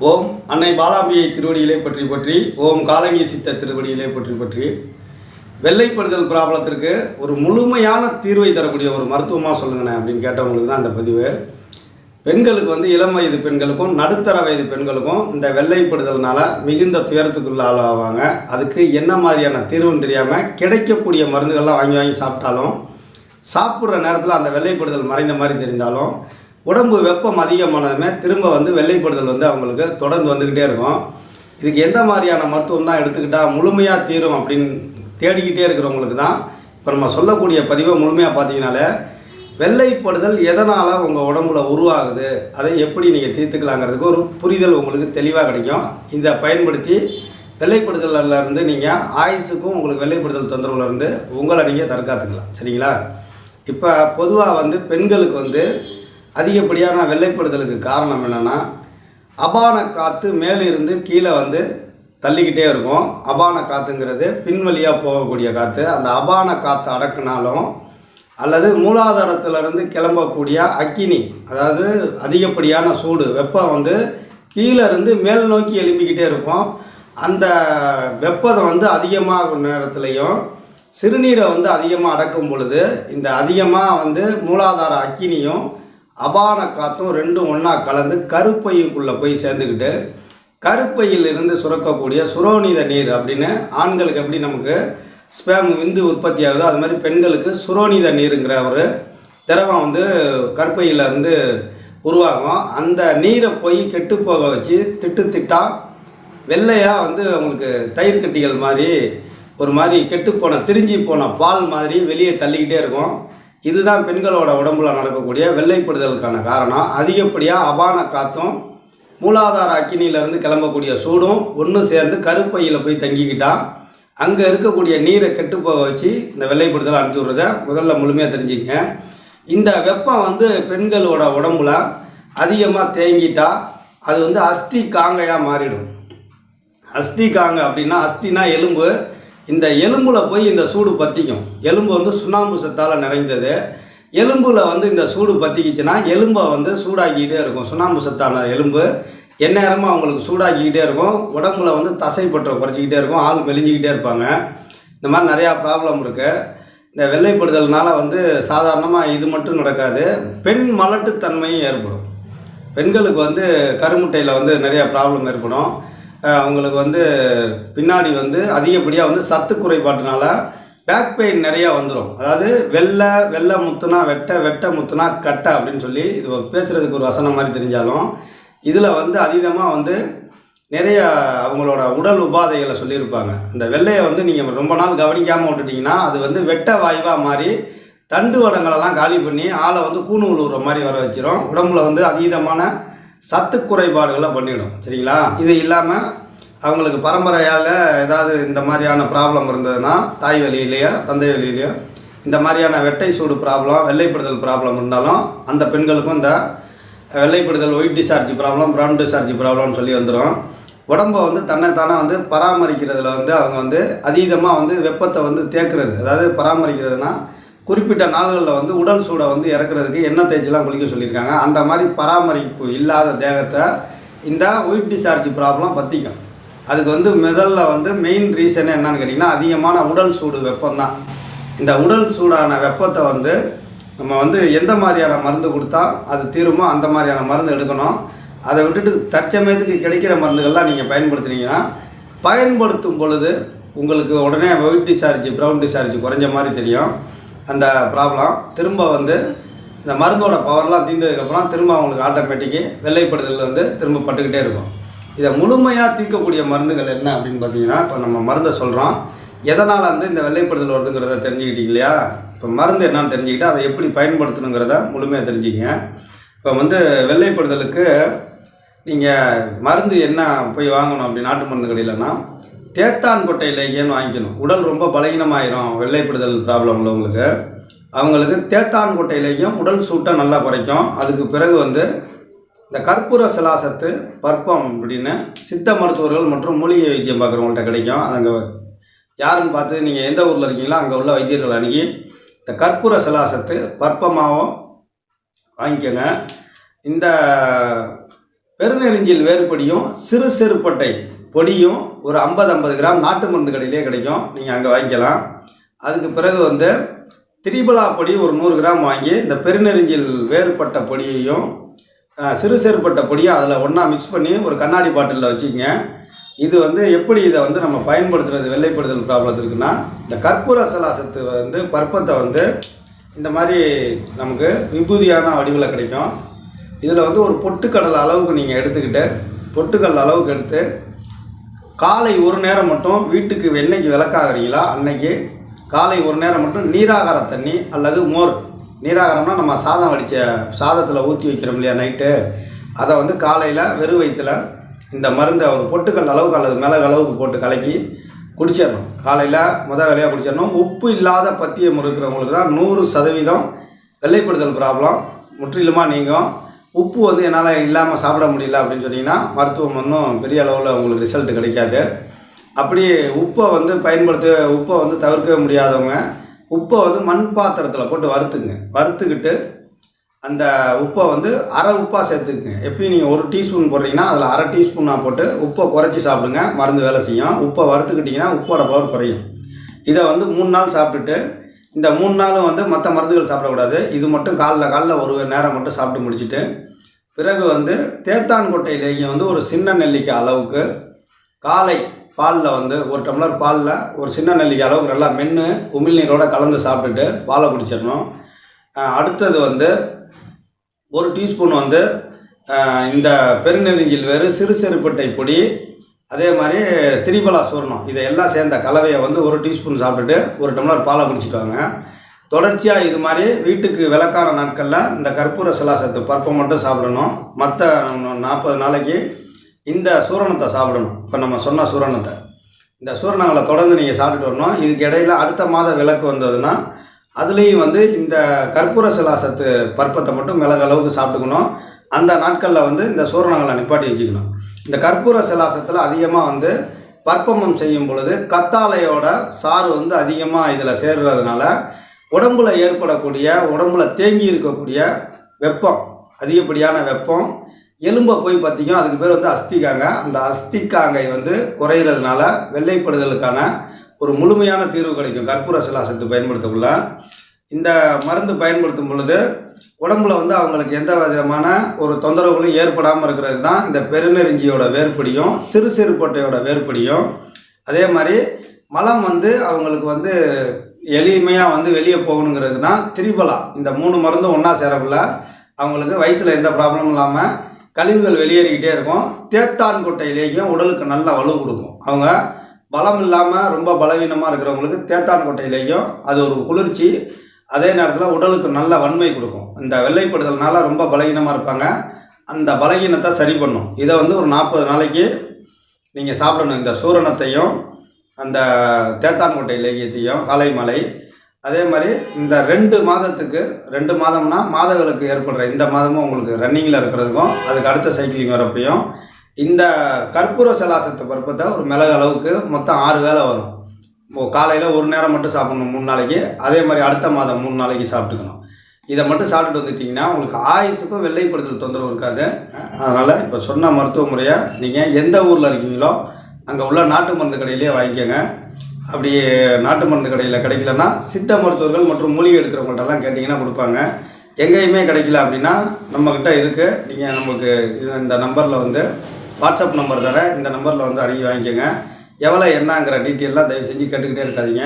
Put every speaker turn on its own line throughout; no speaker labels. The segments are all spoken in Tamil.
ஓம் அன்னை பாலாம்பியை திருவடியிலே பற்றி பற்றி ஓம் காலங்கி சித்த திருவடியிலே பற்றி பற்றி. வெள்ளைப்படுதல் ப்ராப்ளத்திற்கு ஒரு முழுமையான தீர்வை தரக்கூடிய ஒரு மருத்துவமாக சொல்லுங்கண்ணே அப்படின்னு கேட்டவங்களுக்கு தான் இந்த பதிவு. பெண்களுக்கு வந்து இளம் வயது பெண்களுக்கும் நடுத்தர வயது பெண்களுக்கும் இந்த வெள்ளைப்படுதல்னால மிகுந்த துயரத்துக்குள்ள ஆளாவாங்க அதுக்கு என்ன மாதிரியான தீர்வுன்னு தெரியாமல் கிடைக்கக்கூடிய மருந்துகள்லாம் வாங்கி வாங்கி சாப்பிட்டாலும் சாப்பிட்ற நேரத்தில் அந்த வெள்ளைப்படுதல் மறைந்த மாதிரி தெரிந்தாலும் உடம்பு வெப்பம் அதிகமானதுமே திரும்ப வந்து வெள்ளைப்படுதல் வந்து அவங்களுக்கு தொடர்ந்து வந்துக்கிட்டே இருக்கும். இதுக்கு எந்த மாதிரியான மருத்துவம் தான் எடுத்துக்கிட்டால் முழுமையாக தீரும் அப்படின்னு தேடிக்கிட்டே இருக்கிறவங்களுக்கு தான் இப்போ நம்ம சொல்லக்கூடிய பதிவை முழுமையாக பார்த்தீங்கனாலே வெள்ளைப்படுதல் எதனால் உங்கள் உடம்புல உருவாகுது? அதை எப்படி நீங்கள் தீர்த்துக்கலாங்கிறதுக்கு ஒரு புரிதல் உங்களுக்கு தெளிவாக கிடைக்கும். இதை பயன்படுத்தி வெள்ளைப்படுதலிருந்து நீங்கள் ஆயுசுக்கும் உங்களுக்கு வெள்ளைப்படுதல் தொந்தரவுலேருந்து உங்களை நீங்கள் தற்காத்துக்கலாம். சரிங்களா? இப்போ பொதுவாக வந்து பெண்களுக்கு வந்து அதிகப்படியான வெள்ளைப்படுதலுக்கு காரணம் என்னென்னா அபான காற்று மேலே இருந்து கீழே வந்து தள்ளிக்கிட்டே இருக்கும். அபான காற்றுங்கிறது பின்வழியாக போகக்கூடிய காற்று அந்த அபான காற்று அடக்குனாலும் அல்லது மூலாதாரத்திலிருந்து கிளம்பக்கூடிய அக்கினி அதாவது அதிகப்படியான சூடு வெப்பம் வந்து கீழே இருந்து மேல் நோக்கி எழும்பிக்கிட்டே இருக்கும். அந்த வெப்பத்தை வந்து அதிகமாகும் நேரத்துலையும் சிறுநீரை வந்து அதிகமாக அடக்கும் பொழுது இந்த அதிகமாக வந்து மூலாதார அக்கினியும் அபான காற்றும் ரெண்டும் ஒன்றா கலந்து கருப்பைக்குள்ளே போய் சேர்ந்துக்கிட்டு கருப்பையில் இருந்து சுரக்கக்கூடிய சுரோனித நீர் அப்படின்னு ஆண்களுக்கு எப்படி நமக்கு ஸ்பேம் விந்து உற்பத்தி ஆகுதோ அது மாதிரி பெண்களுக்கு சுரோனித நீருங்கிற ஒரு திரவம் வந்து கருப்பையில் வந்து உருவாகும். அந்த நீரை போய் கெட்டு போக வச்சு திட்டு திட்டா வெள்ளையாக வந்து அவங்களுக்கு தயிர் கட்டிகள் மாதிரி ஒரு மாதிரி கெட்டு போன திரிஞ்சி போன பால் மாதிரி வெளியே தள்ளிக்கிட்டே இருக்கும். இதுதான் பெண்களோட உடம்புல நடக்கக்கூடிய வெள்ளைப்படுதலுக்கான காரணம். அதிகப்படியாக அபான காற்றும் மூலாதார அக்கினியிலேருந்து கிளம்பக்கூடிய சூடும் ஒன்று சேர்ந்து கருப்பையில் போய் தங்கிக்கிட்டால் அங்கே இருக்கக்கூடிய நீரை கெட்டு போக வச்சு இந்த வெள்ளைப்படுதலை அனுப்பிச்சி விட்றத முதல்ல முழுமையாக தெரிஞ்சுக்கங்க. இந்த வெப்பம் வந்து பெண்களோட உடம்புல அதிகமாக தேங்கிட்டால் அது வந்து அஸ்தி காங்கையாக மாறிடும். அஸ்தி காங்க அப்படின்னா அஸ்தினா எலும்பு இந்த எலும்பில் போய் இந்த சூடு பற்றிக்கும் எலும்பு வந்து சுண்ணாம்பு சத்தால் நிறைந்தது. எலும்பில் வந்து இந்த சூடு பற்றிக்கிச்சுன்னா எலும்பை வந்து சூடாக்கிக்கிட்டே இருக்கும். சுண்ணாம்பு சத்தான எலும்பு. எந்நேரமும் அவங்களுக்கு சூடாக்கிக்கிட்டே இருக்கும். உடம்புல வந்து தசைப்பற்ற குறைச்சிக்கிட்டே இருக்கும். ஆள் மெலிஞ்சிக்கிட்டே இருப்பாங்க. இந்த மாதிரி நிறையா ப்ராப்ளம் இருக்குது இந்த வெள்ளைப்படுதல்னால வந்து சாதாரணமாக இது மட்டும் நடக்காது. பெண் மலட்டுத்தன்மையும் ஏற்படும். பெண்களுக்கு வந்து கருமுட்டையில் வந்து நிறையா ப்ராப்ளம் ஏற்படும். அவங்களுக்கு வந்து பின்னாடி வந்து அதிகப்படியாக வந்து சத்து குறைபாட்டினால பேக் பெயின் நிறையா வந்துடும் அதாவது வெள்ளை வெள்ளை முத்துனா வெட்டை வெட்டை முத்துனா கட்டை அப்படின்னு சொல்லி இது பேசுகிறதுக்கு ஒரு வசனம் மாதிரி தெரிஞ்சாலும் இதில் வந்து அதீதமாக வந்து நிறைய அவங்களோட உடல் உபாதைகளை சொல்லியிருப்பாங்க. அந்த வெள்ளையை வந்து நீங்கள் ரொம்ப நாள் கவனிக்காமல் விட்டுட்டிங்கன்னா அது வந்து வெட்ட வாயுவாக மாறி தண்டு வடங்களெல்லாம் காலி பண்ணி ஆளை வந்து கூணு உழுவுற மாதிரி வர வச்சிரும். உடம்புல வந்து அதீதமான சத்து குறைபாடுகளை பண்ணிடும் சரிங்களா? இது இல்லாமல் அவங்களுக்கு பரம்பரையால் ஏதாவது இந்த மாதிரியான ப்ராப்ளம் இருந்ததுன்னா தாய் வழியிலையோ தந்தை வழியிலையோ இந்த மாதிரியான வெட்டை சூடு ப்ராப்ளம் வெள்ளைப்படுதல் ப்ராப்ளம் இருந்தாலும் அந்த பெண்களுக்கும் இந்த வெள்ளைப்படுதல் white discharge problem brown discharge ப்ராப்ளம்னு சொல்லி வந்துடும் உடம்பை வந்து தன்னைத்தானே வந்து பராமரிக்கிறதுல வந்து அவங்க வந்து அதீதமாக வந்து வெப்பத்தை வந்து தேக்குறது. அதாவது பராமரிக்கிறதுனா குறிப்பிட்ட நாள்களில் வந்து உடல் சூடை வந்து இறக்குறதுக்கு எண்ணெய் தேய்ச்சிலாம் குளிக்க சொல்லியிருக்காங்க. அந்த மாதிரி பராமரிப்பு இல்லாத தேகத்தை இந்த ஒயிட் டிசார்ஜ் ப்ராப்ளம் பற்றிக்கும் அதுக்கு வந்து முதல்ல வந்து மெயின் ரீசன் என்னன்னு கேட்டிங்கன்னா அதிகமான உடல் சூடு வெப்பம் தான் இந்த உடல் சூடான வெப்பத்தை வந்து நம்ம வந்து எந்த மாதிரியான மருந்து கொடுத்தா அது தீருமோ அந்த மாதிரியான மருந்து எடுக்கணும். அதை விட்டுட்டு தற்சமயத்துக்கு கிடைக்கிற மருந்துகள்லாம் நீங்கள் பயன்படுத்துனீங்கன்னா பயன்படுத்தும் பொழுது உங்களுக்கு உடனே ஒயிட் டிசார்ஜ் ப்ரௌன் டிசார்ஜ் குறைஞ்ச மாதிரி தெரியும். அந்த ப்ராப்ளம் திரும்ப வந்து இந்த மருந்தோட பவர்லாம் தீர்ந்ததுக்கப்புறம் திரும்ப அவங்களுக்கு ஆட்டோமேட்டிக்கு வெள்ளைப்படுதல் வந்து திரும்ப பட்டுக்கிட்டே இருக்கும். இதை முழுமையாக தீர்க்கக்கூடிய மருந்துகள் என்ன அப்படின்னு பார்த்தீங்கன்னா இப்போ நம்ம மருந்தை சொல்கிறோம் எதனால் வந்து இந்த வெள்ளைப்படுதல் வருதுங்கிறத தெரிஞ்சுக்கிட்டீங்க இல்லையா? இப்போ மருந்து என்னன்னு தெரிஞ்சுக்கிட்டு அதை எப்படி பயன்படுத்தணுங்கிறத முழுமையாக தெரிஞ்சுக்கிங்க. இப்போ வந்து வெள்ளைப்படுதலுக்கு நீங்கள் மருந்து என்ன போய் வாங்கணும் அப்படி நாட்டு மருந்து கடையிலன்னா தேத்தான் கொட்டை லேகியன்னு வாங்கிக்கணும்? உடல் ரொம்ப பலகீனமாயிரும். வெள்ளைப்படுதல் ப்ராப்ளம் உள்ளவங்களுக்கு அவங்களுக்கு தேத்தான் கொட்டை லேகியம் உடல் சூட்டை நல்லா குறைக்கும். அதுக்கு பிறகு வந்து இந்த கற்பூர சிலாசத்து பற்பம் அப்படின்னு சித்த மருத்துவர்கள் மற்றும் மூலிகை வைத்தியம் பார்க்குறவங்கள்ட்ட கிடைக்கும். அங்கே யாருன்னு பார்த்து நீங்கள் எந்த ஊரில் இருக்கீங்களோ அங்கே உள்ள வைத்தியர்கள் அணுகி இந்த கற்பூர சிலாசத்து பற்பமாகவும் வாங்கிக்கோங்க. இந்த பெருநெறிஞ்சில் வேறுபடியும் சிறு சிறுபட்டை பொடியும் ஒரு ஐம்பது ஐம்பது கிராம் நாட்டு மருந்து கடையிலே கிடைக்கும். நீங்கள் அங்கே வாங்கிக்கலாம். அதுக்கு பிறகு வந்து திரிபலா பொடி ஒரு நூறு கிராம் வாங்கி இந்த பெருநெறிஞ்சில் வேறுபட்ட பொடியையும் சிறு சிறுபட்ட பொடியும் அதில் ஒன்றா மிக்ஸ் பண்ணி ஒரு கண்ணாடி பாட்டிலில் வச்சுக்கங்க. இது வந்து எப்படி இதை வந்து நம்ம பயன்படுத்துறது வெள்ளைப்படுதல் ப்ராப்ளத்துக்குன்னா இந்த கற்பூர சலாசத்து வந்து பற்பத்தை வந்து இந்த மாதிரி நமக்கு விபூதியான வடிவில் கிடைக்கும். இதில் வந்து ஒரு பொட்டுக்கடல் அளவுக்கு நீங்கள் எடுத்துக்கிட்டு பொட்டுக்கடல் அளவுக்கு எடுத்து காலை ஒரு நேரம் மட்டும் வீட்டுக்கு என்னைக்கு விளக்காகிறீங்களா? அன்னைக்கு காலை ஒரு நேரம் மட்டும் நீராகார தண்ணி அல்லது மோர். நீராகாரம்னா நம்ம சாதம் வடித்த சாதத்தில் ஊற்றி வைக்கிறோம் இல்லையா நைட்டு? அதை வந்து காலையில் வெறும் வயிற்றுல இந்த மருந்தை ஒரு பொட்டுக்கல் அளவுக்கு அல்லது மிளகு அளவுக்கு போட்டு கலக்கி குடிச்சிடணும். காலையில் முத வேலையாக குடிச்சிடணும். உப்பு இல்லாத பத்தியம் இருக்கிறவங்களுக்கு தான் நூறு சதவீதம் வெள்ளைப்படுதல் ப்ராப்ளம் முற்றிலுமாக நீங்கும். உப்பு வந்து என்னால் இல்லாமல் சாப்பிட முடியல அப்படின்னு சொன்னீங்கன்னா மருத்துவம் ஒன்றும் பெரிய அளவில் உங்களுக்கு ரிசல்ட் கிடைக்காது. அப்படி உப்பை வந்து பயன்படுத்த உப்பை வந்து தவிர்க்கவே முடியாதவங்க உப்பை வந்து மண் பாத்திரத்தில் போட்டு வறுத்துங்க. வறுத்துக்கிட்டு அந்த உப்பை வந்து அரை உப்பாக சேர்த்துக்குங்க. எப்பயும் நீங்கள் ஒரு டீஸ்பூன் போடுறீங்கன்னா அதில் அரை டீஸ்பூனாக போட்டு உப்பை குறைச்சி சாப்பிடுங்க. மருந்து வேலை செய்யும். உப்பை வறுத்துக்கிட்டிங்கன்னா உப்போட பவர் குறையும். இதை வந்து மூணு நாள் சாப்பிட்டுட்டு இந்த மூணு நாளும் வந்து மற்ற மருந்துகள் சாப்பிடக்கூடாது. இது மட்டும் காலைல காலைல ஒரு நேரம் மட்டும் சாப்பிட்டு முடிச்சுட்டு பிறகு வந்து தேத்தான்கொட்டை லேகியம் வந்து ஒரு சின்ன நெல்லிக்காய் அளவுக்கு காலை பாலில் வந்து ஒரு டம்ளர் பாலில் ஒரு சின்ன நெல்லிக்காய் அளவுக்கு நல்லா மென்று உமிழ்நீரோடு கலந்து சாப்பிட்டுட்டு பாலை குடிச்சிடணும் அடுத்தது வந்து ஒரு டீஸ்பூன் வந்து இந்த பெருநெறிஞ்சில் வேறு சிறு செருப்பட்டை பொடி அதே மாதிரி திரிபலா சூர்ணம் இதை எல்லாம் சேர்ந்த கலவையை வந்து ஒரு டீஸ்பூன் சாப்பிட்டுட்டு ஒரு டம்ளர் பாலை குடிச்சிட்டு வாங்க. தொடர்ச்சியாக இது மாதிரி வீட்டுக்கு விளக்கான நாட்களில் இந்த கற்பூர சிலாசத்து பருப்பை மட்டும் சாப்பிடணும். மற்ற நாற்பது நாளைக்கு இந்த சூரணத்தை சாப்பிடணும். இப்போ நம்ம சொன்ன சூரணத்தை. இந்த சூரணங்களை தொடர்ந்து நீங்கள் சாப்பிட்டுட்டு வரணும். இதுக்கு இடையில் அடுத்த மாத விளக்கு வந்ததுன்னா அதுலேயும் வந்து இந்த கற்பூர சிலாசத்து பருப்பத்தை மட்டும் மிளகு அளவுக்கு சாப்பிட்டுக்கணும். அந்த நாட்களில் வந்து இந்த சூரணங்களை நிப்பாட்டி வச்சுக்கணும். இந்த கற்பூர சிலாசத்தில் அதிகமாக வந்து பற்பமம் செய்யும் பொழுது கத்தாழையோட சாறு வந்து அதிகமாக இதில் சேர்றதுனால உடம்புல ஏற்படக்கூடிய உடம்புல தேங்கி இருக்கக்கூடிய வெப்பம் அதிகப்படியான வெப்பம் எலும்பை போய் பார்த்திக்கும் அதுக்கு பேர் வந்து அஸ்திகாங்க. அந்த அஸ்திகாங்கை வந்து குறையிறதுனால வெள்ளைப்படுதலுக்கான ஒரு முழுமையான தீர்வு கிடைக்கும். கற்பூர சிலாசத்தை பயன்படுத்தக்குள்ள. இந்த மருந்து பயன்படுத்தும் பொழுது உடம்புல வந்து அவங்களுக்கு எந்த விதமான ஒரு தொந்தரவுகளும் ஏற்படாமல் இருக்கிறது தான் இந்த பெருநெறிஞ்சியோட வேறுபடியும் சிறு சிறுபட்டையோட வேறுபடியும் அதே மாதிரி மலம் வந்து அவங்களுக்கு வந்து எளிமையாக வந்து வெளியே போகணுங்கிறது தான் திரிபலா. இந்த மூணு மருந்தும் ஒன்றா சேரப்பில் அவங்களுக்கு வயிற்றில் எந்த ப்ராப்ளமும் இல்லாமல் கழிவுகள் வெளியேறிக்கிட்டே இருக்கும். தேத்தான் கொட்டையிலேயும் உடலுக்கு நல்ல வலு கொடுக்கும். அவங்க பலம் இல்லாமல் ரொம்ப பலவீனமாக இருக்கிறவங்களுக்கு தேத்தான் கொட்டையிலேயும் அது ஒரு குளிர்ச்சி அதே நேரத்தில் உடலுக்கு நல்ல வன்மை கொடுக்கும். இந்த வெள்ளைப்படுதல்னால ரொம்ப பலகீனமாக இருப்பாங்க. அந்த பலகீனத்தை சரி பண்ணும். இதை வந்து ஒரு நாற்பது நாளைக்கு நீங்கள் சாப்பிடணும். இந்த சூரணத்தையும் அந்த தேத்தான்கோட்டை லேகியத்தையும் காலை மலை. அதே மாதிரி இந்த ரெண்டு மாதத்துக்கு ரெண்டு மாதம்னா மாதவிலக்கு ஏற்படுற இந்த மாதமும் உங்களுக்கு ரன்னிங்கில் இருக்கிறதுக்கும் அதுக்கு அடுத்த சைக்கிளிங் வரப்பையும் இந்த கற்பூர சலாசத்து பருப்பத்தை ஒரு மிளகு அளவுக்கு மொத்தம் ஆறு வேளை வரும். காலையில் ஒரு நேரம் மட்டும் சாப்பிடணும் மூணு நாளைக்கு. அதே மாதிரி அடுத்த மாதம் மூணு நாளைக்கு சாப்பிட்டுக்கணும். இதை மட்டும் சாப்பிட்டுட்டு வந்துட்டிங்கன்னா உங்களுக்கு ஆயுசுக்கும் வெள்ளைப்படுத்தல் தொந்தரவு இருக்காது. அதனால் இப்போ சொன்ன மருத்துவ முறையை நீங்கள் எந்த ஊரில் இருக்கீங்களோ அங்கே உள்ள நாட்டு மருந்து கடையிலேயே வாங்கிக்கோங்க. அப்படி நாட்டு மருந்து கடையில் கிடைக்கலன்னா சித்த மருத்துவர்கள் மற்றும் மூலிகை எடுக்கிறவங்கள்ட்டெல்லாம் கேட்டிங்கன்னா கொடுப்பாங்க. எங்கேயுமே கிடைக்கல அப்படின்னா நம்மக்கிட்ட இருக்குது நீங்கள் நமக்கு இந்த நம்பரில் வந்து வாட்ஸ்அப் நம்பர் தரேன். இந்த நம்பரில் வந்து அணுகி வாங்கிக்கோங்க. எவ்வளோ என்னங்கிற டீட்டெயிலாம் தயவு செஞ்சு கேட்டுக்கிட்டே இருக்காதீங்க.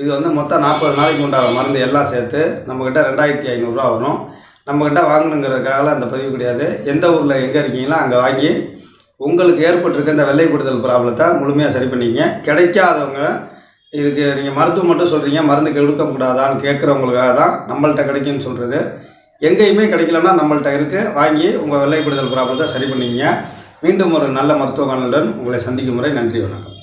இது வந்து மொத்தம் நாற்பது நாளைக்கு உண்டான மருந்து எல்லாம் சேர்த்து நம்மக்கிட்ட ரெண்டாயிரத்தி ஐநூறுரூவா வரும். நம்மக்கிட்ட வாங்கணுங்கிறதுக்காக அந்த பதிவு கிடையாது. எந்த ஊரில் எங்கே இருக்கீங்களோ அங்கே வாங்கி உங்களுக்கு ஏற்பட்டிருக்க இந்த வெள்ளைப்படுதல் ப்ராப்ளத்தை முழுமையாக சரி பண்ணிக்கங்க. கிடைக்காதவங்க இதுக்கு நீங்கள் மருத்துவம் மட்டும் சொல்கிறீங்க மருந்து கொடுக்கக்கூடாதான்னு கேட்குறவங்களுக்காக தான் நம்மள்ட்ட கிடைக்குன்னு சொல்கிறது எங்கேயுமே கிடைக்கலன்னா நம்மள்கிட்ட இருக்குது வாங்கி உங்கள் வெள்ளைப்படுதல் ப்ராப்ளத்தை சரி பண்ணிக்கங்க. மீண்டும் ஒரு நல்ல மருத்துவ காலனுடன் உங்களை சந்திக்கும் முறை. நன்றி வணக்கம்.